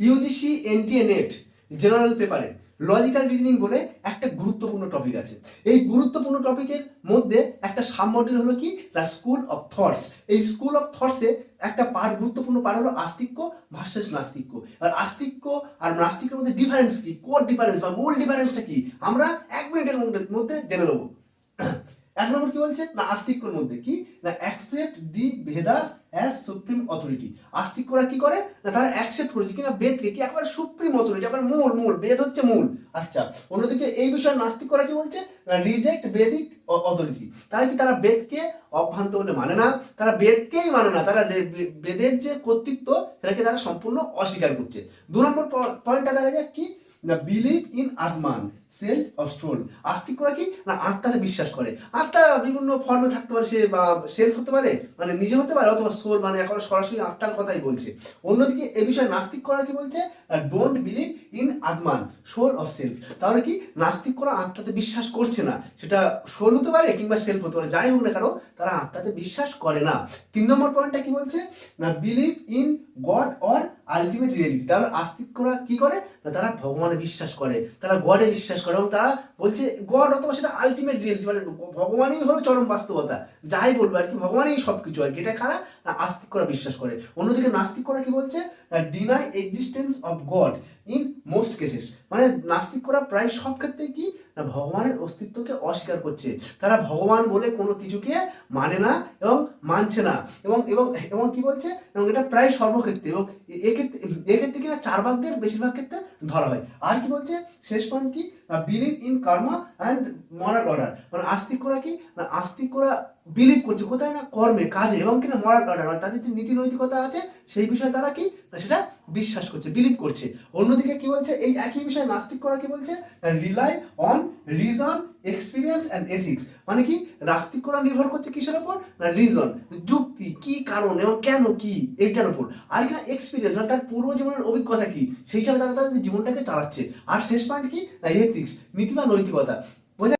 UGC, NTA, NET, general পেপারে logical reasoning বলে একটা গুরুত্বপূর্ণ টপিক আছে। এই গুরুত্বপূর্ণ টপিকের মধ্যে একটা সাব মডিউল হলো কি? The school of thoughts. এই স্কুল অফ থটসে একটা পার গুরুত্বপূর্ণ পার হলো আস্তিক্য ভার্সেস নাস্তিক্য। আর আস্তিক্য আর নাস্তিকের মধ্যে ডিফারেন্স কি? কোর ডিফারেন্স বা মূল ডিফারেন্সটা কি? আমরা এক মিনিটের মধ্যে জেনে নেব। এক নম্বর কি বলছে? না, আস্তিক্যর মধ্যে। কি? না accept the Vedas as supreme authority আস্তিক্যরা কি করে? না, তারা অ্যাকসেপ্ট করেছে। কিনা বেদকে কি একবার সুপ্রিম অথরিটি একবার মূল মূল, বেদ হচ্ছে মূল। আচ্ছা অন্যদিকে এই বিষয়ে নাস্তিকরা কি বলছে? না রিজেক্ট বেদিক অথরিটি তারা কি তারা বেদকে অভ্রান্ত বলে মানে না? তারা বেদকেই মানে না। তারা বেদের যে কর্তৃত্ব, সেটাকে তারা সম্পূর্ণ অস্বীকার করছে। দু নম্বর পয়েন্টটা দেখা যায় কি? না believe in atman self of আস্তিক আস্তিকরা কি? না আত্মাতে বিশ্বাস করে। আত্মা বিভিন্ন ফর্মে থাকতে পারে, সে বা সেলফ হতে পারে মানে নিজে হতে পারে, অথবা সোল মানে এখন সরাসরি আত্মার কথাই বলছে। অন্যদিকে এ বিষয়ে নাস্তিক করা কি বলছে? Don't believe in atman soul of self তাহলে কি? নাস্তিক করা আত্মাতে বিশ্বাস করছে না। সেটা সোল হতে পারে কিংবা সেলফ হতে পারে, যাই হোক না কেন, তারা আত্মাতে বিশ্বাস করে না। তিন নম্বর পয়েন্টটা কি বলছে? না believe in God or ultimate reality তাহলে আস্তিকরা কি করে? না, তারা ভগবানে বিশ্বাস করে। তারা গডে বিশ্বাস করে এবং তারা বলছে গড অথবা সেটা আলটিমেট রিয়েলিটি মানে ভগবানই হলো চরম বাস্তবতা। যাই বলব আর কি, ভগবানই সব কিছু আর কি। এটা খারাপ, না আস্তিকরা বিশ্বাস করে। অন্যদিকে নাস্তিকরা কি বলছে? Deny existence of God in most cases মানে নাস্তিকরা প্রায় সব ক্ষেত্রে কি? না, ভগবানের অস্তিত্বকে অস্বীকার করছে। তারা ভগবান বলে কোনো কিছুকে মানে না এবং মানছে না। এবং এবং কি বলছে? এবং এটা প্রায় সর্বক্ষেত্রে এবং এক্ষেত্রে এক্ষেত্রে কিনা চার ভাগদের বেশিরভাগ ক্ষেত্রে ধরা হয়। আর কি বলছে? শেষ পয়েন্ট কি? Believe in karma and moral order মানে আস্তিক করা কি? না আস্তিক করা বিলিভ করছে। কোথায়? না, কর্মে, কাজে। এবং কিনা মরাল অর্ডার মানে তাদের যে নীতি নৈতিকতা আছে, সেই বিষয়ে তারা কি? না, সেটা বিশ্বাস করছে বিলিভ করছে। অন্যদিকে কি বলছে? এই একই বিষয়ে নাস্তিক করা কি বলছে? Rely on reason experience and ethics মানে কি? নাস্তিক করা নির্ভর করছে কিসের ওপর? না রিজন যুক্তি, কি কারণ এবং কেন কি? এইটার উপর আর কিনা এক্সপিরিয়েন্স মানে তার পূর্ব জীবনের অভিজ্ঞতা কি? সেই হিসাবে তারা তাদের জীবনটাকে চালাচ্ছে। আর শেষ পয়েন্ট কি? না এথিক্স নীতি বা নৈতিকতা। বোঝা